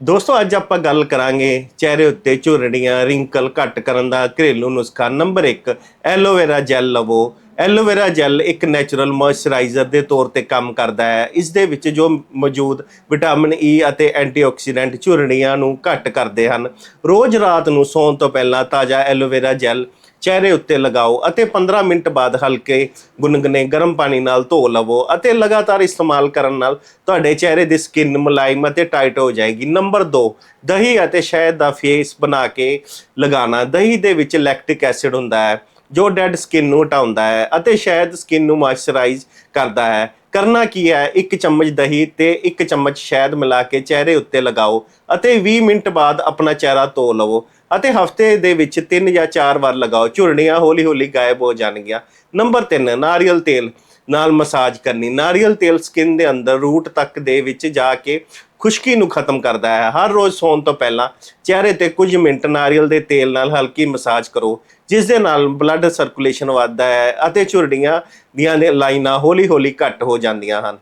ਦੋਸਤੋ, ਅੱਜ ਆਪਾਂ ਗੱਲ ਕਰਾਂਗੇ ਚਿਹਰੇ ਉੱਤੇ ਝੁਰੜੀਆਂ, ਰਿੰਕਲ ਘੱਟ ਕਰਨ ਦਾ, ਘਰੇਲੂ ਨੁਸਖਾ ਨੰਬਰ 1 ਐਲੋਵੇਰਾ ਜੈਲ ਲਵੋ। ਐਲੋਵੇਰਾ ਜੈਲ ਇੱਕ ਨੈਚੁਰਲ ਮੋਇਸਚਰਾਈਜ਼ਰ ਦੇ ਤੌਰ ਤੇ ਕੰਮ ਕਰਦਾ ਹੈ। ਇਸ ਦੇ ਵਿੱਚ ਜੋ ਮੌਜੂਦ ਵਿਟਾਮਿਨ ਈ ਅਤੇ ਐਂਟੀਆਕਸੀਡੈਂਟ ਝੁਰੜੀਆਂ ਨੂੰ ਘੱਟ ਕਰਦੇ ਹਨ। ਰੋਜ਼ ਰਾਤ ਨੂੰ ਸੌਣ ਤੋਂ ਪਹਿਲਾਂ ਤਾਜ਼ਾ ਐਲੋਵੇਰਾ ਜੈਲ ਚਿਹਰੇ ਉੱਤੇ ਲਗਾਓ ਅਤੇ 15 ਮਿੰਟ ਬਾਅਦ ਹਲਕੇ ਗੁਨਗੁਨੇ ਗਰਮ ਪਾਣੀ ਨਾਲ ਧੋ ਲਵੋ ਅਤੇ ਲਗਾਤਾਰ ਇਸਤੇਮਾਲ ਕਰਨ ਨਾਲ ਤੁਹਾਡੇ ਚਿਹਰੇ ਦੀ ਸਕਿਨ ਮੁਲਾਇਮ ਅਤੇ ਟਾਈਟ ਹੋ ਜਾਏਗੀ। ਨੰਬਰ 2 ਦਹੀਂ ਅਤੇ ਸ਼ਹਿਦ ਦਾ ਫੇਸ ਬਣਾ ਕੇ ਲਗਾਉਣਾ। ਦਹੀਂ ਦੇ ਵਿੱਚ ਲੈਕਟਿਕ ਐਸਿਡ ਹੁੰਦਾ ਹੈ, ਜੋ ਡੈਡ ਸਕਿਨ ਨੂੰ ਹਟਾਉਂਦਾ ਹੈ ਅਤੇ ਸ਼ਹਿਦ ਸਕਿਨ ਨੂੰ ਮਾਇਸਚਰਾਈਜ਼ ਕਰਦਾ ਹੈ। ਕਰਨਾ ਕੀ ਹੈ? ਇੱਕ ਚਮਚ ਦਹੀਂ ਤੇ ਇੱਕ ਚਮਚ ਸ਼ਹਿਦ ਮਿਲਾ ਕੇ ਚਿਹਰੇ ਉੱਤੇ ਲਗਾਓ ਅਤੇ 20 ਮਿੰਟ ਬਾਅਦ ਆਪਣਾ ਚਿਹਰਾ ਧੋ ਲਵੋ ਅਤੇ ਹਫ਼ਤੇ ਦੇ ਵਿੱਚ 3 ਜਾਂ 4 ਵਾਰ ਲਗਾਓ। ਝੁਰੜੀਆਂ ਹੌਲੀ-ਹੌਲੀ ਗਾਇਬ ਹੋ ਜਾਣਗੀਆਂ। ਨੰਬਰ 3 ਨਾਰੀਅਲ ਤੇਲ ਨਾਲ ਮਸਾਜ ਕਰਨੀ। ਨਾਰੀਅਲ ਤੇਲ ਸਕਿਨ ਦੇ ਅੰਦਰ ਰੂਟ ਤੱਕ ਦੇ ਵਿੱਚ ਜਾ ਕੇ ਖੁਸ਼ਕੀ ਨੂੰ ਖਤਮ ਕਰਦਾ ਹੈ। ਹਰ ਰੋਜ਼ ਸੌਣ ਤੋਂ ਪਹਿਲਾਂ ਚਿਹਰੇ ਤੇ ਕੁਝ ਮਿੰਟ ਨਾਰੀਅਲ ਦੇ ਤੇਲ ਨਾਲ ਹਲਕੀ ਮਸਾਜ ਕਰੋ, ਜਿਸ ਦੇ ਨਾਲ ਬਲੱਡ ਸਰਕੂਲੇਸ਼ਨ ਵੱਧਦਾ ਹੈ ਅਤੇ ਝੁਰੜੀਆਂ ਦੀਆਂ ਲਾਈਨਾਂ ਹੌਲੀ-ਹੌਲੀ ਘੱਟ ਹੋ ਜਾਂਦੀਆਂ ਹਨ।